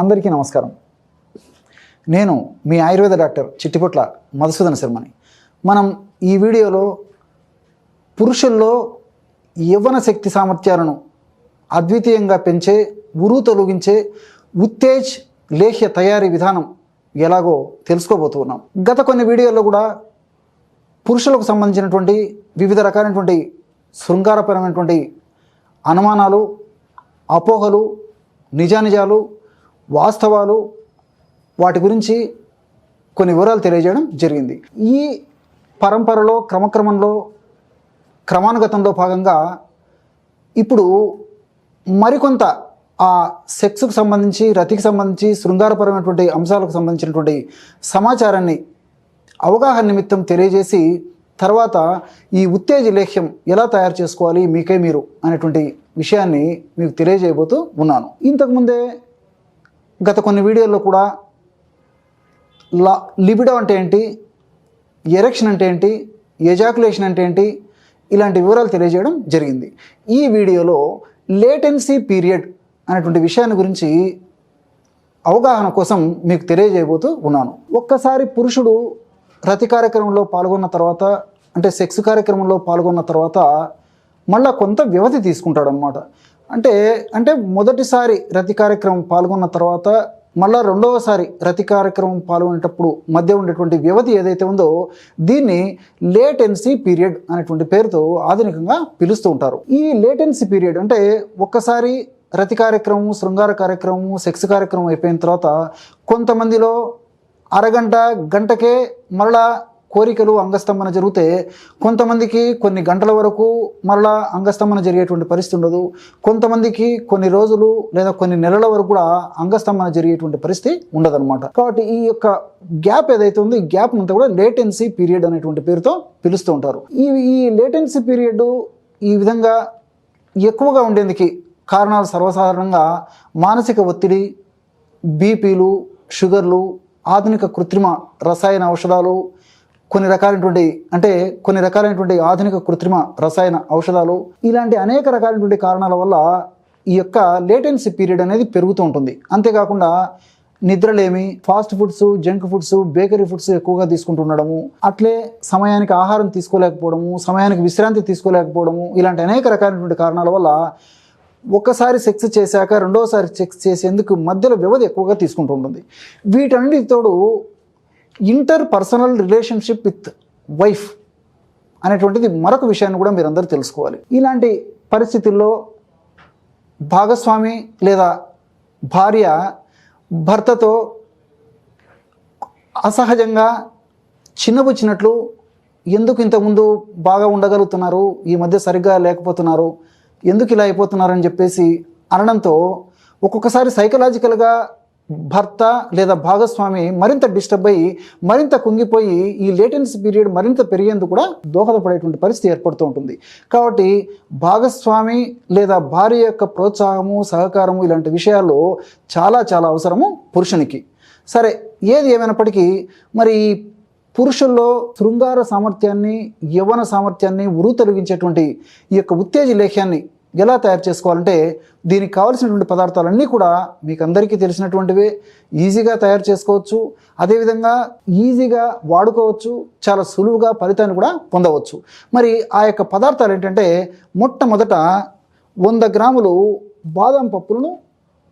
అందరికీ నమస్కారం. నేను మీ ఆయుర్వేద డాక్టర్ చిట్టిపుట్ల మధుసూదన శర్మని. మనం ఈ వీడియోలో పురుషుల్లో యవ్వన శక్తి సామర్థ్యాలను అద్వితీయంగా పెంచే ఉరు తొలగించే ఉత్తేజ్ లేహ్య తయారీ విధానం ఎలాగో తెలుసుకోబోతున్నాం గత కొన్ని వీడియోల్లో కూడా పురుషులకు సంబంధించినటువంటి వివిధ రకాలైనటువంటి శృంగారపరమైనటువంటి అనుమానాలు అపోహలు నిజానిజాలు వాస్తవాలు వాటి గురించి కొన్ని వివరాలు తెలియజేయడం జరిగింది. ఈ పరంపరలో క్రమక్రమంలో క్రమానుగతంలో భాగంగా ఇప్పుడు మరికొంత ఆ సెక్స్కు సంబంధించి రతికి సంబంధించి శృంగారపరమైనటువంటి అంశాలకు సంబంధించినటువంటి సమాచారాన్ని అవగాహన నిమిత్తం తెలియజేసి తర్వాత ఈ ఉత్తేజ లేఖ్యం ఎలా తయారు చేసుకోవాలి మీకే మీరు అనేటువంటి విషయాన్ని మీకు తెలియజేయబోతూ ఉన్నాను. ఇంతకుముందే గత కొన్ని వీడియోల్లో కూడా లా లిబిడో అంటే ఏంటి? ఎరెక్షన్ అంటే ఏంటి? ఎజాకులేషన్ అంటే ఏంటి? ఇలాంటి వివరాలు తెలియజేయడం జరిగింది. ఈ వీడియోలో లేటెన్సీ పీరియడ్ అనేటువంటి విషయాన్ని గురించి అవగాహన కోసం మీకు తెలియజేయబోతూ ఉన్నాను. ఒక్కసారి పురుషుడు రతి కార్యక్రమంలో పాల్గొన్న తర్వాత అంటే సెక్స్ కార్యక్రమంలో పాల్గొన్న తర్వాత మళ్ళా కొంత వ్యవధి తీసుకుంటాడు అనమాట అంటే అంటే మొదటిసారి రతి కార్యక్రమం పాల్గొన్న తర్వాత మళ్ళా రెండవసారి రతి కార్యక్రమం పాల్గొనేటప్పుడు మధ్య ఉండేటువంటి వ్యవధి ఏదైతే ఉందో దీన్ని లేటెన్సీ పీరియడ్ అనేటువంటి పేరుతో ఆధునికంగా పిలుస్తూ ఉంటారు. ఈ లేటెన్సీ పీరియడ్ అంటే ఒక్కసారి రతి కార్యక్రమం శృంగార కార్యక్రమం సెక్స్ కార్యక్రమం అయిపోయిన తర్వాత కొంతమందిలో అరగంట గంటకే మరలా కోరికలు అంగస్తంభన జరిగితే కొంతమందికి కొన్ని గంటల వరకు మరలా అంగస్తంభన జరిగేటువంటి పరిస్థితి ఉండదు. కొంతమందికి కొన్ని రోజులు లేదా కొన్ని నెలల వరకు కూడా అంగస్తంభన జరిగేటువంటి పరిస్థితి ఉండదన్నమాట. కాబట్టి ఈ యొక్క గ్యాప్ ఏదైతే ఉందో ఈ గ్యాప్ అంతా కూడా లేటెన్సీ పీరియడ్ అనేటువంటి పేరుతో పిలుస్తూ ఉంటారు. ఈ ఈ లేటెన్సీ పీరియడ్ ఈ విధంగా ఎక్కువగా ఉండేందుకు కారణాలు సర్వసాధారణంగా మానసిక ఒత్తిడి బీపీలు షుగర్లు ఆధునిక కృత్రిమ రసాయన ఔషధాలు కొన్ని రకాలైనటువంటి అంటే కొన్ని రకాలైనటువంటి ఆధునిక కృత్రిమ రసాయన ఔషధాలు ఇలాంటి అనేక రకాలైనటువంటి కారణాల వల్ల ఈ యొక్క లేటెన్సీ పీరియడ్ అనేది పెరుగుతూ ఉంటుంది. అంతేకాకుండా నిద్రలేమి fast foods junk foods bakery foods ఎక్కువగా తీసుకుంటుండడము అట్లే సమయానికి ఆహారం తీసుకోలేకపోవడము సమయానికి విశ్రాంతి తీసుకోలేకపోవడము ఇలాంటి అనేక రకాలైనటువంటి కారణాల వల్ల ఒక్కసారి సెక్స్ చేశాక రెండోసారి సెక్స్ చేసేందుకు మధ్యలో వ్యవధి ఎక్కువగా తీసుకుంటూ ఉంటుంది. వీటన్నిటి తోడు interpersonal relationship with wife అనేటువంటిది మరొక విషయాన్ని కూడా మీరందరూ తెలుసుకోవాలి. ఇలాంటి పరిస్థితుల్లో భాగస్వామి లేదా భార్య భర్తతో అసహజంగా చిన్నబుచ్చినట్లు ఎందుకు ఇంతకుముందు బాగా ఉండగలుగుతున్నారు? ఈ మధ్య సరిగ్గా లేకపోతున్నారు. ఎందుకు ఇలా అయిపోతున్నారని చెప్పేసి అనడంతో ఒక్కొక్కసారి సైకలాజికల్గా భర్త లేదా భాగస్వామి మరింత డిస్టర్బ్ అయ్యి మరింత కుంగిపోయి ఈ లేటెన్సీ పీరియడ్ మరింత పెరిగేందుకు కూడా దోహదపడేటువంటి పరిస్థితి ఏర్పడుతూ ఉంటుంది. కాబట్టి భాగస్వామి లేదా భార్య యొక్క ప్రోత్సాహము సహకారము ఇలాంటి విషయాల్లో చాలా చాలా అవసరము పురుషునికి. సరే ఏది ఏమైనప్పటికీ మరి ఈ పురుషుల్లో శృంగార సామర్థ్యాన్ని యవ్వన సామర్థ్యాన్ని ఉరు తొలగించేటువంటి ఈ యొక్క ఉత్తేజ లేఖ్యాన్ని ఎలా తయారు చేసుకోవాలంటే దీనికి కావలసినటువంటి పదార్థాలన్నీ కూడా మీకు అందరికీ తెలిసినటువంటివే. ఈజీగా తయారు చేసుకోవచ్చు. అదేవిధంగా ఈజీగా వాడుకోవచ్చు. చాలా సులువుగా ఫలితాన్ని కూడా పొందవచ్చు. మరి ఆ యొక్క పదార్థాలు ఏంటంటే మొట్టమొదట వంద గ్రాములు బాదం పప్పులను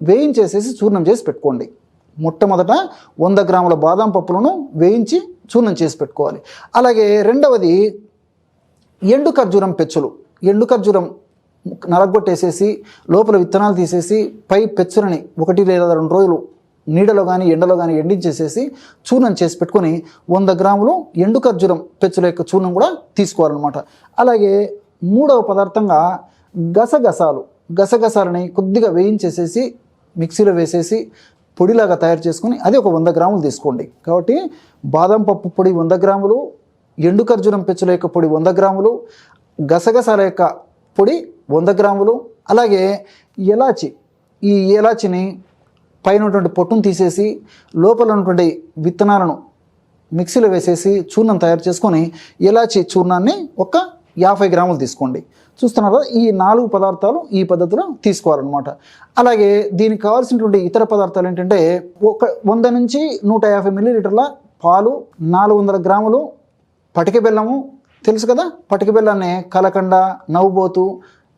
వేయించేసేసి చూర్ణం చేసి పెట్టుకోండి. మొట్టమొదట వంద గ్రాముల బాదం పప్పులను వేయించి చూర్ణం చేసి పెట్టుకోవాలి. అలాగే రెండవది ఎండు ఖర్జూరం పెచ్చులు. ఎండు ఖర్జూరం నలగొట్టేసేసి లోపల విత్తనాలు తీసేసి పై పెచ్చులని ఒకటి లేదా రెండు రోజులు నీడలో కానీ ఎండలో కానీ ఎండించేసేసి చూర్ణం చేసి పెట్టుకొని వంద గ్రాములు ఎండు ఖర్జూరం పెచ్చుల యొక్క చూర్ణం కూడా తీసుకోవాలన్నమాట. అలాగే మూడవ పదార్థంగా గసగసాలు. గసగసాలని కొద్దిగా వేయించేసేసి మిక్సీలో వేసేసి పొడిలాగా తయారు చేసుకొని అది ఒక వంద గ్రాములు తీసుకోండి. కాబట్టి బాదం పప్పు పొడి వంద గ్రాములు ఎండు ఖర్జూరం పెచ్చుల యొక్క పొడి వంద గ్రాములు గసగసాల యొక్క పొడి వంద గ్రాములు అలాగే ఎలాచి ఈ ఎలాచిని పైన ఉన్నటువంటి పొట్టును తీసేసి లోపల ఉన్నటువంటి విత్తనాలను మిక్సీలో వేసేసి చూర్ణం తయారు చేసుకొని ఎలాచి చూర్ణాన్ని ఒక యాభై గ్రాములు తీసుకోండి. చూస్తున్నారు? కదా ఈ నాలుగు పదార్థాలు ఈ పద్ధతిలో తీసుకోవాలన్నమాట. అలాగే దీనికి కావాల్సినటువంటి ఇతర పదార్థాలు ఏంటంటే ఒక వంద నుంచి నూట యాభై మిల్లీలీటర్ల పాలు నాలుగు వందల గ్రాములు పటిక బెల్లము. తెలుసు కదా? పటిక బెల్లాన్ని కలకండ నవ్వుబోతు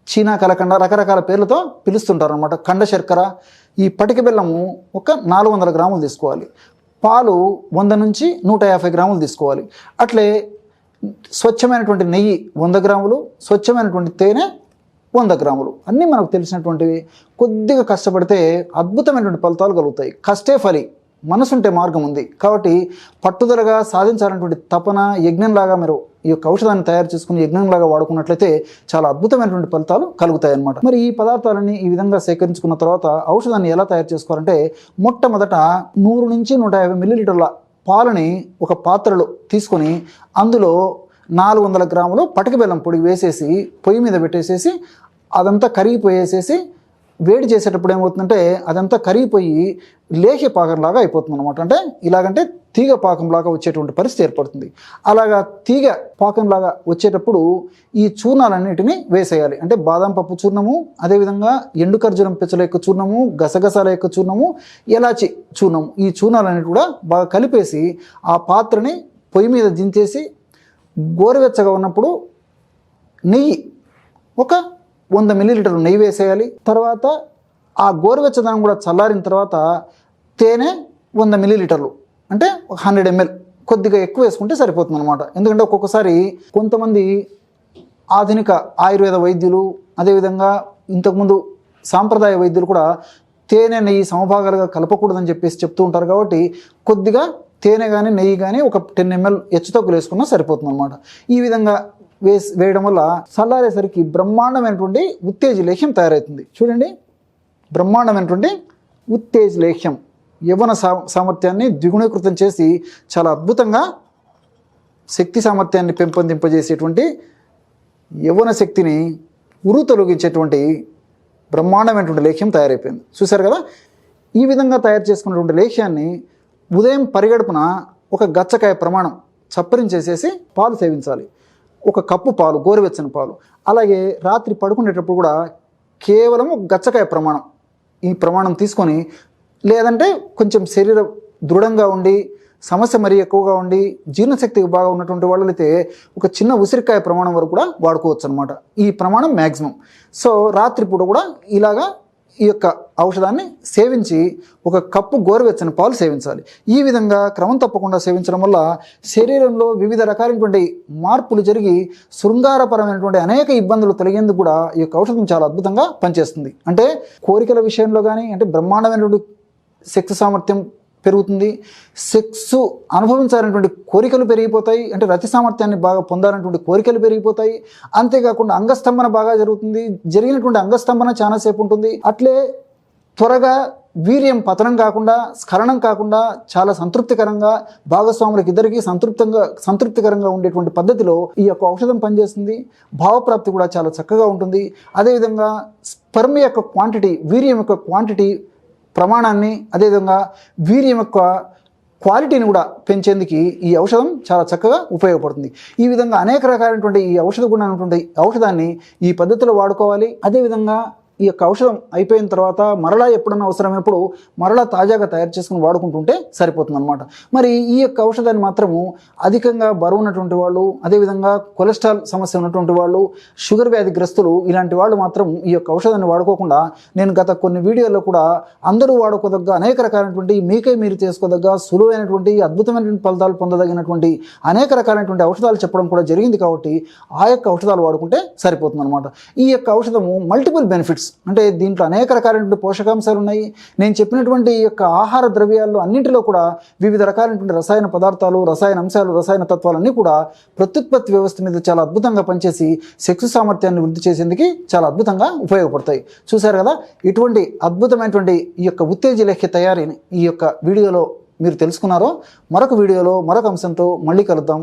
చీనా కలకండ రకరకాల పేర్లతో పిలుస్తుంటారు అనమాట కండ శర్కర ఈ పటిక బెల్లము ఒక నాలుగు వందల గ్రాములు తీసుకోవాలి. పాలు వంద నుంచి నూట యాభై గ్రాములు తీసుకోవాలి. అట్లే స్వచ్ఛమైనటువంటి నెయ్యి వంద గ్రాములు స్వచ్ఛమైనటువంటి తేనె వంద గ్రాములు. అన్నీ మనకు తెలిసినటువంటివి. కొద్దిగా కష్టపడితే అద్భుతమైనటువంటి ఫలితాలు కలుగుతాయి. కష్టే ఫలి. మనసుంటే మార్గం ఉంది కాబట్టి పట్టుదలగా సాధించాలనేటువంటి తపన యజ్ఞంలాగా మీరు ఈ యొక్క ఔషధాన్ని తయారు చేసుకుని యజ్ఞంలాగా వాడుకున్నట్లయితే చాలా అద్భుతమైనటువంటి ఫలితాలు కలుగుతాయి అన్నమాట మరి ఈ పదార్థాలని ఈ విధంగా సేకరించుకున్న తర్వాత ఔషధాన్ని ఎలా తయారు చేసుకోవాలంటే మొట్టమొదట నూరు నుంచి నూట యాభై మిల్లీలీటర్ల పాలని ఒక పాత్రలో తీసుకొని అందులో నాలుగు వందల గ్రాములు పటిక బెల్లం పొడి వేసేసి పొయ్యి మీద పెట్టేసేసి అదంతా కరిగిపోయేసేసి వేడి చేసేటప్పుడు ఏమవుతుందంటే అదంతా కరిగిపోయి లేహ్య పాకంలాగా అయిపోతుంది అనమాట అంటే ఇలాగంటే తీగ పాకంలాగా వచ్చేటువంటి పరిస్థితి ఏర్పడుతుంది. అలాగా తీగ పాకంలాగా వచ్చేటప్పుడు ఈ చూర్ణాలన్నిటిని వేసేయాలి. అంటే బాదం పప్పు చూర్ణము అదేవిధంగా ఎండు ఖర్జూరం పెచ్చల యొక్క చూర్ణము గసగసాల యొక్క చూర్ణము ఎలాచి చూర్ణము ఈ చూర్ణాలన్నిటి కూడా బాగా కలిపేసి ఆ పాత్రని పొయ్యి మీద దించేసి గోరువెచ్చగా ఉన్నప్పుడు నెయ్యి ఒక వంద మిల్లీలీటర్లు నెయ్యి వేసేయాలి. తర్వాత ఆ గోరువెచ్చదనం కూడా చల్లారిన తర్వాత తేనె వంద మిల్లీలీటర్లు. అంటే ఒక హండ్రెడ్ ఎంఎల్ కొద్దిగా ఎక్కువ వేసుకుంటే సరిపోతుంది అనమాట ఎందుకంటే ఒక్కొక్కసారి కొంతమంది ఆధునిక ఆయుర్వేద వైద్యులు అదేవిధంగా ఇంతకుముందు సాంప్రదాయ వైద్యులు కూడా తేనె నెయ్యి సమభాగాలుగా కలపకూడదని చెప్పేసి చెప్తూ ఉంటారు కాబట్టి కొద్దిగా తేనె కానీ నెయ్యి కానీ ఒక టెన్ ఎంఎల్ హెచ్చు తగ్గులు వేసుకున్నా సరిపోతుంది అనమాట ఈ విధంగా వేసి వేయడం వల్ల చల్లారేసరికి బ్రహ్మాండమైనటువంటి ఉత్తేజ లేహ్యం తయారవుతుంది. చూడండి. బ్రహ్మాండమైనటువంటి ఉత్తేజ లేహ్యం. యవన సామర్థ్యాన్ని ద్విగుణీకృతం చేసి చాలా అద్భుతంగా శక్తి సామర్థ్యాన్ని పెంపొందింపజేసేటువంటి యవ్వన శక్తిని ఉరు తొలగించేటువంటి బ్రహ్మాండమైనటువంటి లేఖ్యం తయారైపోయింది. చూశారు కదా? ఈ విధంగా తయారు చేసుకున్నటువంటి లేఖ్యాన్ని ఉదయం పరిగడుపున ఒక గచ్చకాయ ప్రమాణం చప్పరించేసేసి పాలు సేవించాలి. ఒక కప్పు పాలు గోరువెచ్చని పాలు. అలాగే రాత్రి పడుకునేటప్పుడు కూడా కేవలం గచ్చకాయ ప్రమాణం. ఈ ప్రమాణం తీసుకొని లేదంటే కొంచెం శరీరం దృఢంగా ఉండి సమస్య మరీ ఎక్కువగా ఉండి జీర్ణశక్తికి బాగా ఉన్నటువంటి వాళ్ళైతే ఒక చిన్న ఉసిరికాయ ప్రమాణం వరకు కూడా వాడుకోవచ్చు అనమాట ఈ ప్రమాణం మ్యాక్సిమం సో రాత్రిపూట కూడా ఇలాగా ఈ యొక్క ఔషధాన్ని సేవించి ఒక కప్పు గోరువెచ్చని పాలు సేవించాలి. ఈ విధంగా క్రమం తప్పకుండా సేవించడం వల్ల శరీరంలో వివిధ రకాలైనటువంటి మార్పులు జరిగి శృంగారపరమైనటువంటి అనేక ఇబ్బందులు తొలగేందుకు కూడా ఈ యొక్క ఔషధం చాలా అద్భుతంగా పనిచేస్తుంది. అంటే కోరికల విషయంలో కానీ అంటే బ్రహ్మాండమైనటువంటి శక్తి సామర్థ్యం పెరుగుతుంది. సెక్స్ అనుభవించాలనేటువంటి కోరికలు పెరిగిపోతాయి. అంటే రతి సామర్థ్యాన్ని బాగా పొందాలనేటువంటి కోరికలు పెరిగిపోతాయి. అంతేకాకుండా అంగస్తంభన బాగా జరుగుతుంది. జరిగినటువంటి అంగస్తంభన చాలాసేపు ఉంటుంది. అట్లే త్వరగా వీర్యం పతనం కాకుండా స్ఖలనం కాకుండా చాలా సంతృప్తికరంగా భాగస్వాములకు ఇద్దరికి సంతృప్తంగా సంతృప్తికరంగా ఉండేటువంటి పద్ధతిలో ఈ యొక్క ఔషధం పనిచేస్తుంది. భావప్రాప్తి కూడా చాలా చక్కగా ఉంటుంది. అదేవిధంగా స్పర్మ్ యొక్క క్వాంటిటీ వీర్యం యొక్క క్వాంటిటీ ప్రమాణాన్ని అదేవిధంగా వీర్యం యొక్క క్వాలిటీని కూడా పెంచేందుకు ఈ ఔషధం చాలా చక్కగా ఉపయోగపడుతుంది. ఈ విధంగా అనేక రకాలైనటువంటి ఈ ఔషధ గుణమైనటువంటి ఔషధాన్ని ఈ పద్ధతిలో వాడుకోవాలి. అదేవిధంగా ఈ యొక్క ఔషధం అయిపోయిన తర్వాత మరలా ఎప్పుడన్నా అవసరమైనప్పుడు మరలా తాజాగా తయారు చేసుకుని వాడుకుంటుంటే సరిపోతుంది అనమాట మరి ఈ యొక్క ఔషధాన్ని మాత్రము అధికంగా బరువు ఉన్నటువంటి వాళ్ళు అదేవిధంగా కొలెస్ట్రాల్ సమస్య ఉన్నటువంటి వాళ్ళు షుగర్ వ్యాధి గ్రస్తులు ఇలాంటి వాళ్ళు మాత్రం ఈ యొక్క ఔషధాన్ని వాడుకోకుండా నేను గత కొన్ని వీడియోల్లో కూడా అందరూ వాడుకోదగ్గ అనేక రకాలైనటువంటి మీకే మీరు చేసుకోదగ్గ సులువైనటువంటి అద్భుతమైనటువంటి ఫలితాలు పొందదగినటువంటి అనేక రకాలైనటువంటి ఔషధాలు చెప్పడం కూడా జరిగింది కాబట్టి ఆ యొక్క ఔషధాలు వాడుకుంటే సరిపోతుంది అనమాట ఈ యొక్క ఔషధము మల్టిపుల్ బెనిఫిట్స్ అంటే దీంట్లో అనేక రకాలైనటువంటి పోషకాంశాలు ఉన్నాయి. నేను చెప్పినటువంటి యొక్క ఆహార ద్రవ్యాల్లో అన్నింటిలో కూడా వివిధ రకాలైనటువంటి రసాయన పదార్థాలు రసాయన అంశాలు రసాయన తత్వాలన్నీ కూడా ప్రత్యుత్పత్తి వ్యవస్థ మీద చాలా అద్భుతంగా పనిచేసి శక్తి సామర్థ్యాన్ని వృద్ధి చేసేందుకు చాలా అద్భుతంగా ఉపయోగపడతాయి. చూశారు కదా? ఇటువంటి అద్భుతమైనటువంటి ఈ యొక్క ఉత్తేజలేఖ్య తయారీని ఈ యొక్క వీడియోలో మీరు తెలుసుకున్నారో మరొక వీడియోలో మరొక అంశంతో మళ్ళీ కలుద్దాం.